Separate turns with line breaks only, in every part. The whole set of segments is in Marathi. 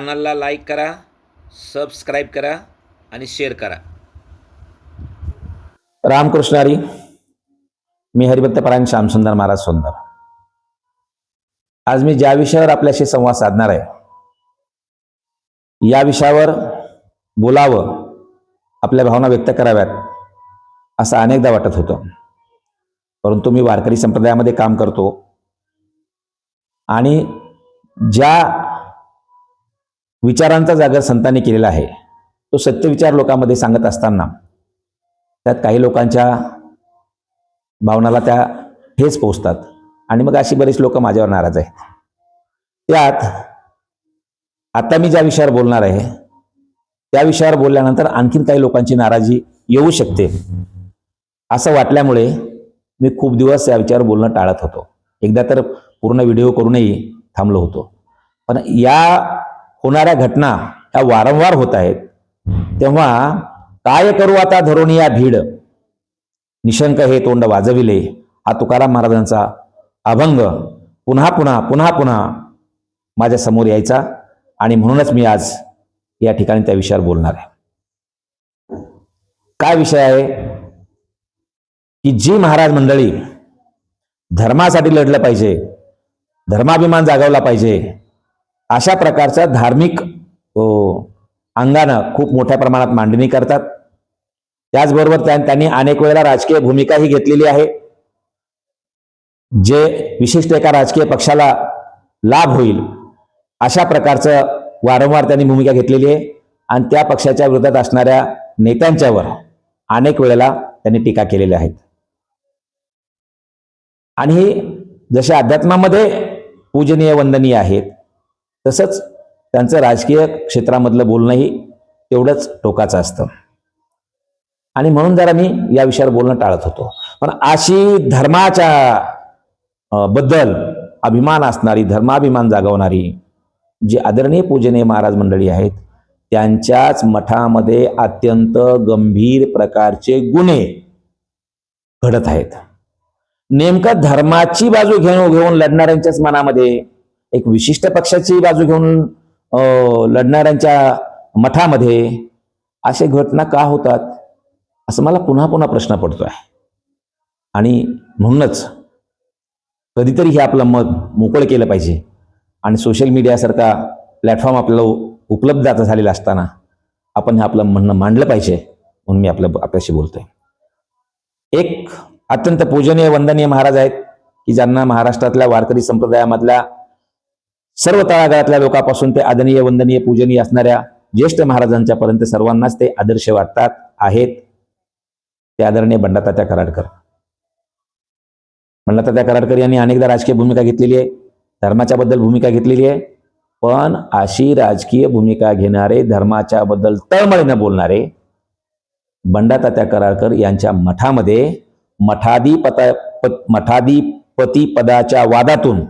चॅनलला लाईक करा सबस्क्राईब करा आणि शेअर करा.
रामकृष्णारी मी हरिभक्तपरायण श्यामसुंदर महाराज सुंदर आज मी ज्या विषयावर आपल्याशी संवाद साधणार आहे या विषयावर बोलावं आपल्या भावना व्यक्त कराव्यात असं अनेकदा वाटत होतं. परंतु मी वारकरी संप्रदायामध्ये काम करतो आणि ज्या विचारांचा जागर संतांनी केलेला आहे. तो सत्यविचार लोकांमध्ये सांगत असताना त्यात काही लोकांच्या भावनाला त्या ठेच पोचतात आणि मग अशी बरीच लोक माझ्यावर नाराज आहेत. त्यात आता मी ज्या विषयावर बोलणार आहे त्या विषयावर बोलल्यानंतर आणखीन काही लोकांची नाराजी येऊ शकते असं वाटल्यामुळे मी खूप दिवस या विषयावर बोलणं टाळत होतो. एकदा तर पूर्ण व्हिडिओ करूनही थांबलो होतो. पण या होणाऱ्या घटना ह्या वारंवार होत आहेत. तेव्हा काय करू आता धरून या भीड? निशंक हे तोंड वाजविले हा तुकाराम महाराजांचा अभंग. पुन्हा पुन्हा पुन्हा पुन्हा माझ्यासमोर यायचा आणि म्हणूनच मी आज या ठिकाणी त्या विषयावर बोलणार आहे. काय विषय आहे? की जी महाराज मंडळी धर्मासाठी लढलं पाहिजे धर्माभिमान जागवला पाहिजे अशा प्रकारचा धार्मिक अंगानं खूप मोठ्या प्रमाणात मांडणी करतात. त्याचबरोबर त्या- त्यांनी अनेक वेळेला राजकीय भूमिकाही घेतलेली आहे. जे विशिष्ट एका राजकीय पक्षाला लाभ होईल अशा प्रकारचं वारंवार त्यांनी भूमिका घेतलेली आहे. आणि त्या पक्षाच्या विरोधात असणाऱ्या नेत्यांच्यावर अनेक वेळेला त्यांनी टीका केलेल्या आहेत. आणि जसे अध्यात्मामध्ये पूजनीय वंदनीय आहेत तसंच त्यांचं राजकीय क्षेत्रामधलं बोलणंही तेवढंच टोकाचं असतं. आणि म्हणून जरा मी या विषयावर बोलणं टाळत होतो. पण अशी धर्माच्या बद्दल अभिमान असणारी धर्माभिमान जागवणारी जी आदरणीय पूजनीय महाराज मंडळी आहेत त्यांच्याच मठामध्ये अत्यंत गंभीर प्रकारचे गुन्हे घडत आहेत. नेमकं धर्माची बाजू घेऊन घेऊन लढणाऱ्यांच्याच मनामध्ये एक विशिष्ट पक्षाची बाजू घेऊन लढणाऱ्यांच्या मठामध्ये असे घटना का होतात? असं मला पुन्हा पुन्हा प्रश्न पडतो आहे आणि म्हणूनच कधीतरी हे आपलं मत मोकळं केलं पाहिजे. आणि सोशल मीडियासारखा प्लॅटफॉर्म आपल्याला उपलब्ध आता झालेला असताना आपण हे आपलं म्हणणं मांडलं पाहिजे म्हणून मी आपल्या आपल्याशी बोलतोय. एक अत्यंत पूजनीय वंदनीय महाराज आहेत की ज्यांना महाराष्ट्रातल्या वारकरी संप्रदायामधल्या सर्व तळागाळातल्या लोकांपासून ते आदरणीय वंदनीय पूजनीय असणाऱ्या ज्येष्ठ महाराजांच्या पर्यंत सर्वांनाच ते आदर्श वाटतात आहेत. ते आदरणीय बंडातात्या कराडकर. बंडातात्या कराडकर यांनी अनेकदा राजकीय भूमिका घेतलेली आहे. धर्माच्या बद्दल भूमिका घेतलेली आहे. पण अशी राजकीय भूमिका घेणारे धर्माच्या बद्दल तळमळीनं बोलणारे बंडातात्या कराडकर यांच्या मठामध्ये मठाधिपता मठाधिपती पदाच्या वादातून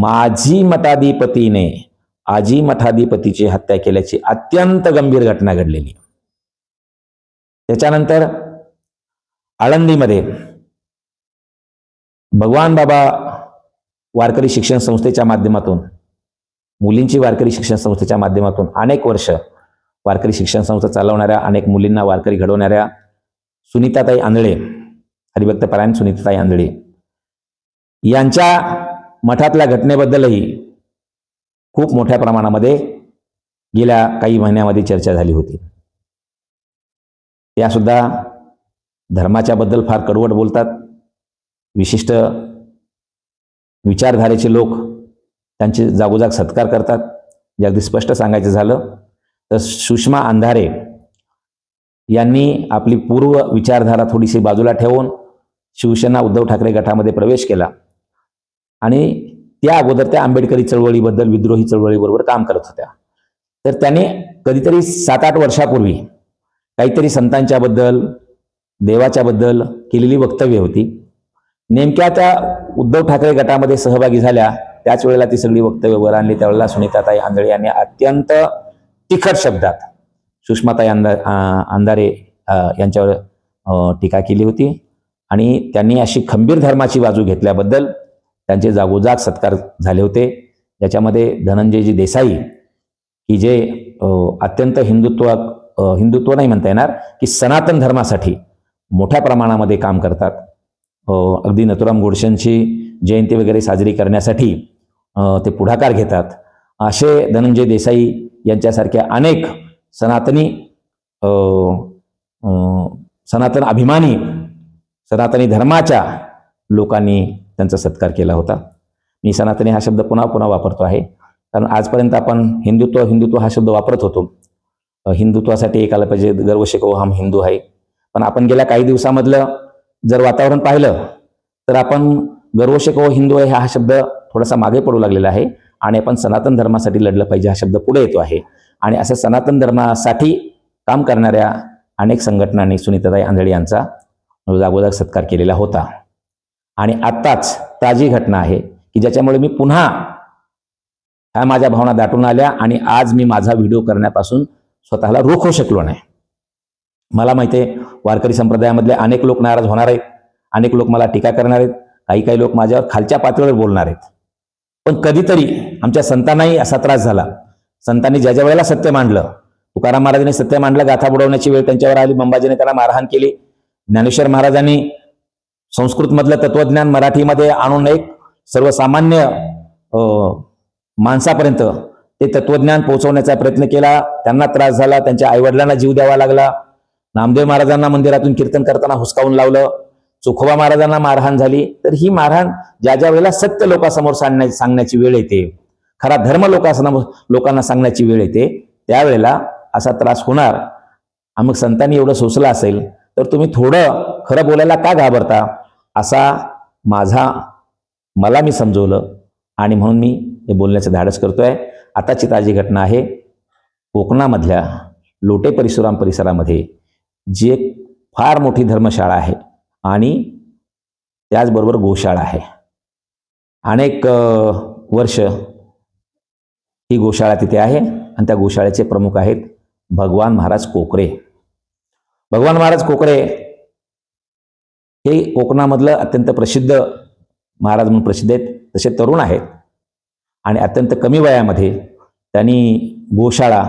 माझी मठाधिपतीने आजी मठाधिपतीची हत्या केल्याची अत्यंत गंभीर घटना घडलेली. त्याच्यानंतर आळंदीमध्ये भगवान बाबा वारकरी शिक्षण संस्थेच्या माध्यमातून मुलींची वारकरी शिक्षण संस्थेच्या माध्यमातून अनेक वर्ष वारकरी शिक्षण संस्था चालवणाऱ्या अनेक मुलींना वारकरी घडवणाऱ्या सुनीताताई आंधळे हरिभक्त परायण सुनीताताई आंधळे यांच्या मठातल्या घटनेबद्दलही खूप मोठ्या प्रमाणामध्ये गेल्या काही महिन्यामध्ये चर्चा झाली होती. त्यासुद्धा धर्माच्याबद्दल फार कडवट बोलतात. विशिष्ट विचारधारेचे लोक त्यांचे जागोजाग सत्कार करतात. जे अगदी स्पष्ट सांगायचं झालं तर सुषमा अंधारे यांनी आपली पूर्व विचारधारा थोडीशी बाजूला ठेवून शिवसेना उद्धव ठाकरे गटामध्ये प्रवेश केला. आणि त्या अगोदर त्या आंबेडकरी चळवळीबद्दल विद्रोही चळवळीबरोबर काम करत होत्या. तर त्याने कधीतरी सात आठ वर्षापूर्वी काहीतरी संतांच्याबद्दल देवाच्याबद्दल केलेली वक्तव्य होती. नेमक्या त्या उद्धव ठाकरे गटामध्ये सहभागी झाल्या त्याच वेळेला ती सगळी वक्तव्य वर आणली. त्यावेळेला सुनीताताई आंधळे यांनी अत्यंत तिखट शब्दात सुषमाताई अंधा अंधारे यांच्यावर टीका केली होती. आणि त्यांनी अशी खंबीर धर्माची बाजू घेतल्याबद्दल त्यांचे जागोजाग सत्कार झाले होते. ज्याच्यामध्ये धनंजयजी देसाई की जे अत्यंत हिंदुत्व हिंदुत्व नाही म्हणता येणार की सनातन धर्मासाठी मोठ्या प्रमाणामध्ये काम करतात. अगदी नथुराम गोडशेंची जयंती वगैरे साजरी करण्यासाठी ते पुढाकार घेतात. असे धनंजय देसाई यांच्यासारख्या अनेक सनातनी सनातन अभिमानी सनातनी धर्माच्या लोकांनी त्यांचा सत्कार केला होता. मी सनातनी हा शब्द पुन्हा पुन्हा वापरतो आहे. कारण आजपर्यंत आपण हिंदुत्व हिंदुत्व हा शब्द वापरत होतो. हिंदुत्वासाठी एक आलं पाहिजे गर्व शिकव हम हिंदू आहे. पण आपण गेल्या काही दिवसामधलं जर वातावरण पाहिलं तर आपण गर्व शिकव हिंदू आहे हा शब्द थोडासा मागे पडू लागलेला आहे. आणि आपण सनातन धर्मासाठी लढलं पाहिजे हा शब्द पुढे येतो आहे. आणि असं सनातन धर्मासाठी काम करणाऱ्या अनेक संघटनांनी सुनीताताई आंधळे यांचा जागोजाग सत्कार केलेला होता. आणि आत्ताच ताजी घटना आहे की ज्याच्यामुळे मी पुन्हा ह्या माझ्या भावना दाटून आल्या आणि आज मी माझा व्हिडिओ करण्यापासून स्वतःला रोखू शकलो नाही. मला माहिती आहे वारकरी संप्रदायामधले अनेक लोक नाराज होणार आहेत अनेक लोक मला टीका करणार आहेत काही काही लोक माझ्यावर खालच्या पातळीवर बोलणार आहेत. पण कधीतरी आमच्या संतांनाही असा त्रास झाला. संतांनी ज्या ज्या वेळेला सत्य मांडलं तुकाराम महाराजांनी सत्य मांडलं गाथा बुडवण्याची वेळ त्यांच्यावर आली बंबाजीने त्यांना मारहाण केली. ज्ञानेश्वर महाराजांनी संस्कृतमधलं तत्वज्ञान मराठीमध्ये आणून एक सर्वसामान्य अं, माणसापर्यंत ते तत्वज्ञान पोहोचवण्याचा प्रयत्न केला. त्यांना त्रास झाला त्यांच्या आईवडिलांना जीव द्यावा लागला. नामदेव महाराजांना मंदिरातून कीर्तन करताना हुसकावून लावलं. चोखोबा महाराजांना मारहाण झाली. तर ही मारहाण ज्या ज्या वेळेला सत्य लोकांसमोर सांगण्या सांगण्याची वेळ येते खरा धर्म लोकांसमोर लोकांना सांगण्याची वेळ येते त्यावेळेला असा त्रास होणार. मग संतांनी एवढं सोसलं असेल तर तुम्ही थोडं खरं बोलायला का घाबरता? असा माझा मला मी समजवलं आणि म्हणून मी हे बोलण्याचं धाडस करतो आहे आताची ताजी घटना आहे. कोकणामधल्या लोटे परिसुराम परिसरामध्ये जी एक फार मोठी धर्मशाळा आहे आणि त्याचबरोबर गोशाळा आहे. अनेक वर्ष ही गोशाळा तिथे आहे आणि त्या गोशाळेचे प्रमुख आहेत भगवान महाराज कोकरे. भगवान महाराज कोकरे हे कोकणामधलं अत्यंत प्रसिद्ध महाराज म्हणून प्रसिद्ध आहेत. तसे तरुण आहेत. आणि अत्यंत कमी वयामध्ये त्यांनी गोशाळा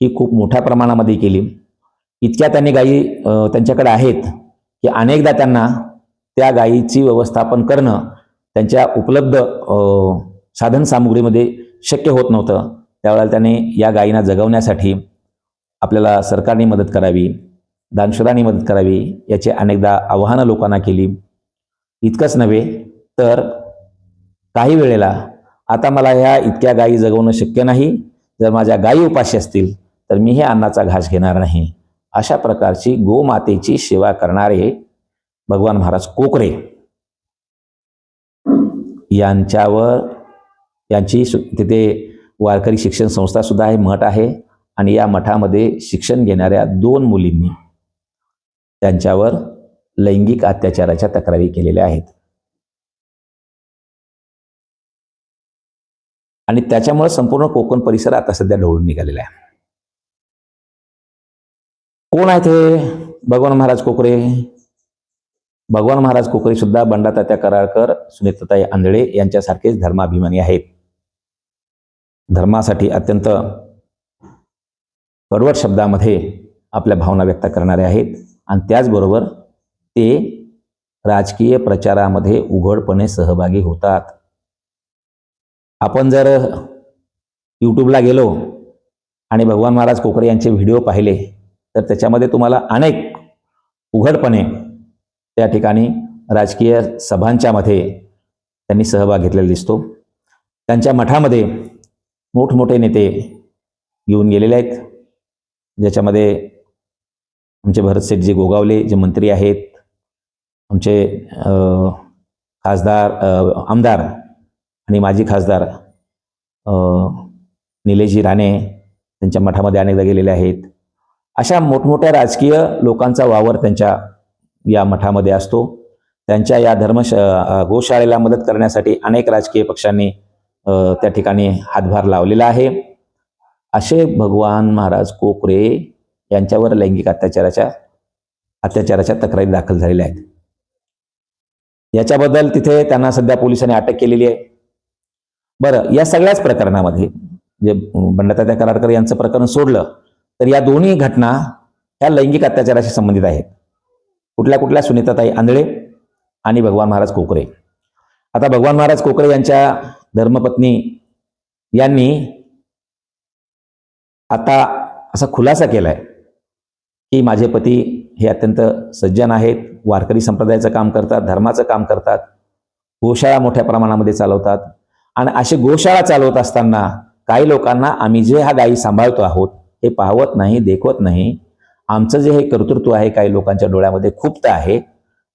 ही खूप मोठ्या प्रमाणामध्ये केली. इतक्या त्यांनी गायी त्यांच्याकडे आहेत की अनेकदा त्यांना त्या गायीची व्यवस्थापन करणं त्यांच्या उपलब्ध साधनसामुग्रीमध्ये शक्य होत नव्हतं. त्यावेळेला त्याने या गायींना जगवण्यासाठी आपल्याला सरकारने मदत करावी. दानशुरांनी मदत करावी याची अनेकदा आव्हानं लोकांना केली. इतकंच नव्हे तर काही वेळेला आता मला ह्या इतक्या गायी जगवणं शक्य नाही. जर माझ्या गायी उपाशी असतील तर मी हे अन्नाचा घास घेणार नाही. अशा प्रकारची गोमातेची सेवा करणारे भगवान महाराज कोकरे यांच्यावर यांची सु- तिथे वारकरी शिक्षण संस्था सुद्धा आहे मठ आहे. आणि या मठामध्ये शिक्षण घेणाऱ्या दोन मुलींनी त्यांच्यावर लैंगिक अत्याचाराच्या तक्रारी केलेल्या आहेत. आणि त्याच्यामुळे संपूर्ण कोकण परिसर आता सध्या ढवळून निघालेला आहे. कोण आहेत हे? भगवान महाराज कोकरे. भगवान महाराज कोकरे सुद्धा बंडातात्या कराळकर सुनीताताई आंधळे यांच्यासारखेच धर्माभिमानी आहेत. धर्मासाठी अत्यंत कडवट शब्दामध्ये आपल्या भावना व्यक्त करणारे आहेत. आणि त्याचबरोबर ते राजकीय प्रचारामध्ये उघडपणे सहभागी होतात. आपण जर यूट्यूबला गेलो आणि भगवान महाराज कोकरे यांचे व्हिडिओ पाहिले तर त्याच्यामध्ये तुम्हाला अनेक उघडपणे त्या ठिकाणी राजकीय सभांच्यामध्ये त्यांनी सहभाग घेतलेला दिसतो. त्यांच्या मठामध्ये मोठमोठे नेते घेऊन गेलेले आहेत ज्याच्यामध्ये आमचे भरतसेठजी गोगावले जे मंत्री आहेत आमचे खासदार आमदार आणि माजी खासदार अ, निलेशजी राणे त्यांच्या मठामध्ये अनेकदा गेलेले आहेत. अशा मोठमोठ्या राजकीय लोकांचा वावर त्यांच्या या मठामध्ये असतो. त्यांच्या या धर्मश गोशाळेला मदत करण्यासाठी अनेक राजकीय पक्षांनी त्या ठिकाणी हातभार लावलेला आहे. असे भगवान महाराज कोकरे यांच्यावर लैंगिक अत्याचाराच्या अत्याचाराच्या तक्रारी दाखल झालेल्या आहेत. याच्याबद्दल तिथे त्यांना सध्या पोलिसांनी अटक केलेली आहे. बरं या सगळ्याच प्रकरणामध्ये जे बंडातात्या कराडकर यांचं प्रकरण सोडलं तर या दोन्ही घटना ह्या लैंगिक अत्याचाराशी संबंधित आहेत. कुठल्या कुठल्या सुनीताताई आंधळे आणि भगवान महाराज कोकरे. आता भगवान महाराज कोकरे यांच्या धर्मपत्नी यांनी आता असा खुलासा केलाय. की माझे पती हे अत्यंत सज्जन आहेत वारकरी संप्रदायाचं काम करतात धर्माचं काम करतात गोशाळा मोठ्या प्रमाणामध्ये चालवतात. आणि अशी गोशाळा चालवत असताना काही लोकांना आम्ही जे हा गायी सांभाळतो आहोत हे पाहवत नाही देखवत नाही. आमचं जे हे कर्तृत्व आहे काही लोकांच्या डोळ्यामध्ये खूपतं आहे.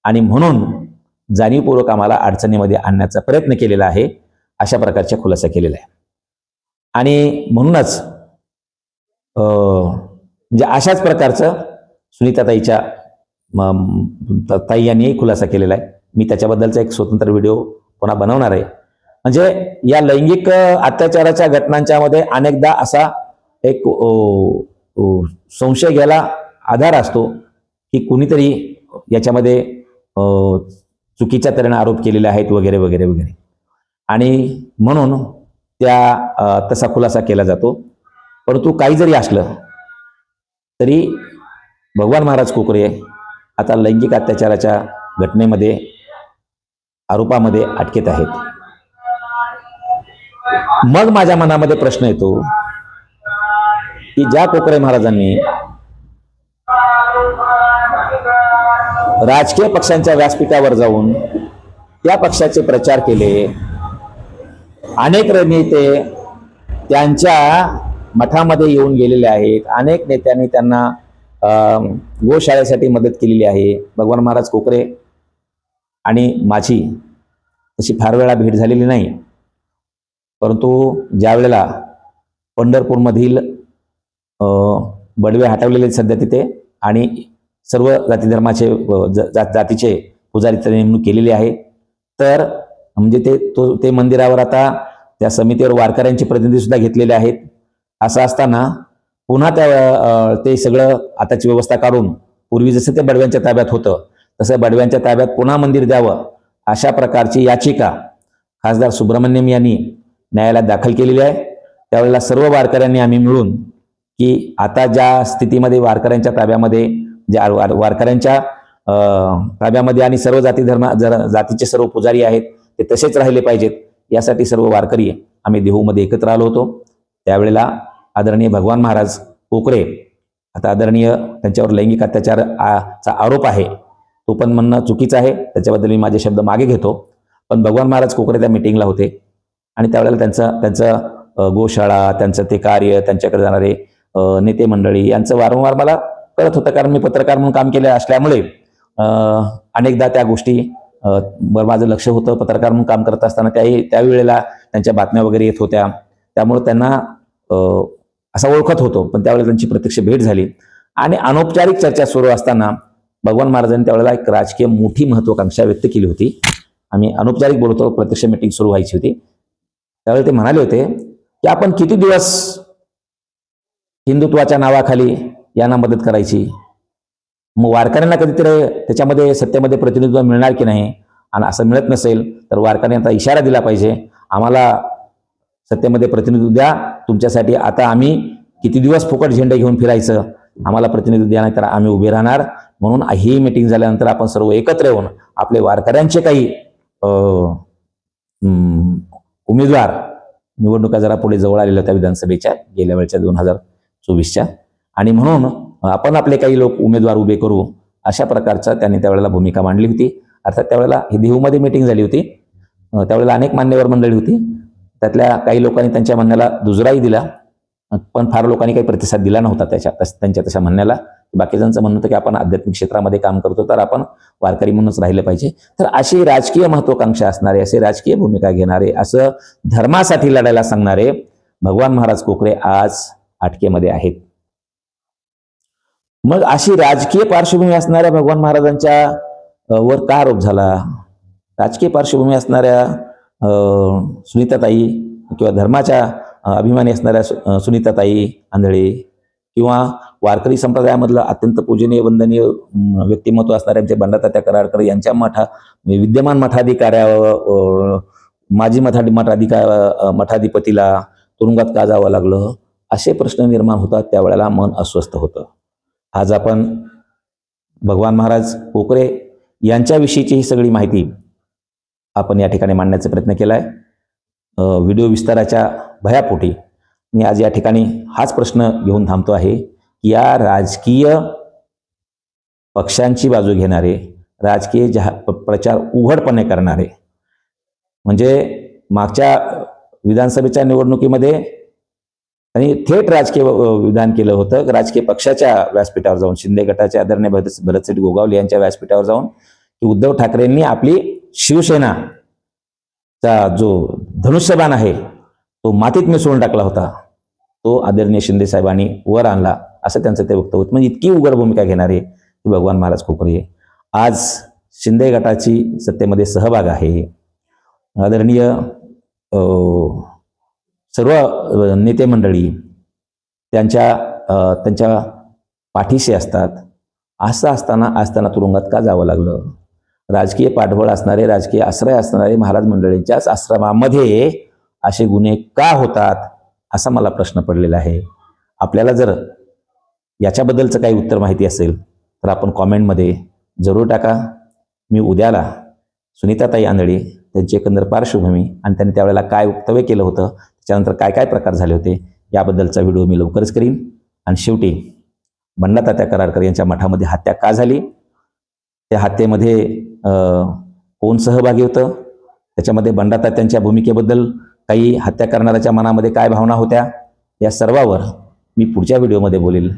आणि म्हणून जाणीवपूर्वक आम्हाला अडचणीमध्ये आणण्याचा प्रयत्न केलेला आहे अशा प्रकारच्या खुलासा केलेला आहे. आणि म्हणूनच अं, म्हणजे अशाच प्रकारचं सुनीताताईच्या ताई यांनीही खुलासा केलेला आहे. मी त्याच्याबद्दलचा एक स्वतंत्र व्हिडिओ पुन्हा बनवणार आहे. म्हणजे या लैंगिक अत्याचाराच्या घटनांच्या मध्ये अनेकदा असा एक संशय घ्यायला आधार असतो की कुणीतरी याच्यामध्ये चुकीच्या तऱ्हेने आरोप केलेले आहेत वगैरे वगैरे वगैरे. आणि म्हणून त्या तसा खुलासा केला जातो. परंतु काही जरी असलं तरी भगवान महाराज कोकरे आता लैंगिक अत्याचाराच्या घटनेमध्ये आरोपामध्ये अटकेत आहेत. मग माझ्या मनामध्ये प्रश्न येतो की ज्या कोकरे महाराजांनी राजकीय पक्षांच्या व्यासपीठावर जाऊन त्या पक्षाचे प्रचार केले अनेक नेते त्यांच्या मठामध्ये येऊन गेलेले आहेत अनेक नेत्यांनी त्यांना गोशाळेसाठी मदत केलेली आहे. भगवान महाराज कोकरे आणि माझी तशी फार वेळा भेट झालेली नाही. परंतु ज्या वेळेला पंढरपूरमधील बडवे हटवलेले आहेत सध्या तिथे आणि सर्व जाती धर्माचे ज- जा- जातीचे पुजारी त्यांनी नेमणूक केलेली आहे तर म्हणजे ते तो ते मंदिरावर आता त्या समितीवर वारकऱ्यांचे प्रतिनिधी सुद्धा घेतलेले आहेत. असं असताना पुन्हा त्या ते सगळं आताची व्यवस्था काढून पूर्वी जसं ते बडव्यांच्या ताब्यात होतं तसं बडव्यांच्या ताब्यात पुन्हा मंदिर द्यावं अशा प्रकारची याचिका खासदार सुब्रमण्यम यांनी न्यायालयात दाखल केलेली आहे. त्यावेळेला सर्व वारकऱ्यांनी आम्ही मिळून की आता ज्या स्थितीमध्ये वारकऱ्यांच्या ताब्यामध्ये ज्या वार वारकऱ्यांच्या ताब्यामध्ये आणि सर्व जाती धर्म जर जातीचे सर्व पुजारी आहेत ते तसेच राहिले पाहिजेत. यासाठी सर्व वारकरी आम्ही देहूमध्ये एकत्र आलो होतो. त्यावेळेला आदरणीय भगवान महाराज कोकरे आता आदरणीय त्यांच्यावर लैंगिक अत्याचार आ- चा आरोप आहे तो पण म्हणणं चुकीचं आहे त्याच्याबद्दल मी माझे शब्द मागे घेतो. पण भगवान महाराज कोकरे त्या मिटिंगला होते आणि त्यावेळेला त्यांचं त्यांचं गोशाळा त्यांचं ते कार्य त्यांच्याकडे जाणारे नेते मंडळी यांचं वारंवार मला कळत होतं कारण मी पत्रकार म्हणून काम केले असल्यामुळे अनेकदा त्या गोष्टी अ, वर माझं लक्ष होतं. पत्रकार म्हणून काम करत असताना त्याही त्यावेळेला त्यांच्या बातम्या वगैरे येत होत्या. त्यामुळे त्यांना असा ओळखत होतो पण त्यावेळेला त्यांची प्रत्यक्ष भेट झाली. आणि अनौपचारिक चर्चा सुरू असताना भगवान महाराजांनी त्यावेळेला एक राजकीय मोठी महत्वाकांक्षा व्यक्त केली होती. आम्ही अनौपचारिक बोलतो प्रत्यक्ष मीटिंग सुरू व्हायची होती. त्यावेळी ते म्हणाले होते की आपण किती दिवस हिंदुत्वाच्या नावाखाली यांना मदत करायची? मग वारकऱ्यांना कधीतरी त्याच्यामध्ये सत्तेमध्ये प्रतिनिधित्व मिळणार की नाही? आणि असं मिळत नसेल तर वारकऱ्यांनी आता इशारा दिला पाहिजे. आम्हाला सत्तेमध्ये प्रतिनिधित्व द्या. तुमच्यासाठी आता आम्ही किती दिवस फुकट झेंडे घेऊन फिरायचं? आम्हाला प्रतिनिधित्व द्या नाही तर आम्ही उभे राहणार. म्हणून ही मीटिंग झाल्यानंतर आपण सर्व एकत्र येऊन आपले वारकऱ्यांचे काही उमेदवार निवडणुका जरा पुढे जवळ आलेल्या होत्या विधानसभेच्या गेल्या वेळच्या दोन हजार चोवीसच्या. आणि म्हणून आपण आपले काही लोक उमेदवार उभे करू अशा प्रकारचा त्यांनी त्यावेळेला भूमिका मांडली होती. अर्थात त्यावेळेला ही देहूमध्ये मिटिंग झाली होती. त्यावेळेला अनेक मान्यवर मंडळी होती. त्यातल्या काही लोकांनी त्यांच्या म्हणण्याला दुजराही दिला पण फार लोकांनी काही प्रतिसाद दिला नव्हता त्याच्या तस- त्यांच्या तशा म्हणण्याला. बाकीच्यांचं म्हणणं होतं की आपण आध्यात्मिक क्षेत्रामध्ये काम करतो तर आपण वारकरी म्हणूनच राहिलं पाहिजे. तर अशी राजकीय महत्वाकांक्षा असणारे असे राजकीय भूमिका घेणारे असं धर्मासाठी लढायला सांगणारे भगवान महाराज कोकरे आज अटकेमध्ये आहेत. मग अशी राजकीय पार्श्वभूमी असणाऱ्या भगवान महाराजांच्या वर का आरोप झाला? राजकीय पार्श्वभूमी असणाऱ्या सुनीताताई किंवा धर्माच्या अभिमानी असणाऱ्या सु- सुनीताताई आंधळे किंवा वारकरी संप्रदायामधलं अत्यंत पूजनीय वंदनीय व्यक्तिमत्व असणारे आमचे बंडातात्या कराडकर यांच्या मठा म्हणजे विद्यमान मठाधिकाऱ्या माजी मठा मठाधिका मठाधिपतीला तुरुंगात का जावं लागलं? असे प्रश्न निर्माण होतात त्यावेळेला मन अस्वस्थ होतं. आज आपण भगवान महाराज कोकरे यांच्याविषयीची ही सगळी माहिती आपण या ठिकाणी मांडण्याचा प्रयत्न केला आहे व्हिडिओ विस्ताराच्या भयापोटी मी आज या ठिकाणी हाच प्रश्न घेऊन थांबतो आहे की या राजकीय पक्षांची बाजू घेणारे राजकीय जहा प्रचार उघडपणे करणारे म्हणजे मागच्या विधानसभेच्या निवडणुकीमध्ये त्यांनी थेट राजकीय विधान केलं होतं. राजकीय पक्षाच्या व्यासपीठावर जाऊन शिंदे गटाचे आदरणीय भरत भरतसेठ गोगावले यांच्या व्यासपीठावर जाऊन उद्धव ठाकरेंनी आपली शिवसेना चा जो धनुष्यबाण आहे तो मातीत मिसळून टाकला होता. तो आदरणीय शिंदे साहेबांनी वर आणला असं त्यांचं ते वक्तव्य होतं. म्हणजे इतकी उग्र भूमिका घेणारे की भगवान महाराज खोकरे आज शिंदे गटाची सत्तेमध्ये सहभाग आहे. आदरणीय सर्व नेते मंडळी त्यांच्या त्यांच्या पाठीशी असतात. असं असताना आज त्यांना तुरुंगात का जावं लागलं? राजकीय पाठबळ असणारे राजकीय आश्रय असणारे महाराज मंडळींच्याच आश्रमामध्ये असे गुन्हे का होतात असा मला प्रश्न पडलेला आहे. आपल्याला जर याच्याबद्दलचं काही उत्तर माहिती असेल तर आपण कॉमेंटमध्ये जरूर टाका. मी उद्याला सुनीताताई आंधळे त्यांची एकंदर पार्श्वभूमी आणि त्यांनी त्यावेळेला काय वक्तव्य केलं होतं त्याच्यानंतर काय काय प्रकार झाले होते याबद्दलचा व्हिडिओ मी लवकरच करीन. आणि शेवटी बंडातात्या करारकर यांच्या मठामध्ये हत्या का झाली? त्या हत्येमध्ये कोण सहभागी होतं. त्याच्यामध्ये बंडातात्यांच्या भूमिकेबद्दल काही हत्या करणाऱ्याच्या मनामध्ये काय भावना होत्या या सर्वावर मी पुढच्या व्हिडिओमध्ये बोलेल.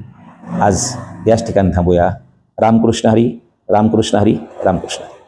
आज याच ठिकाणी थांबूया. रामकृष्ण हरी रामकृष्ण हरी रामकृष्ण हरी.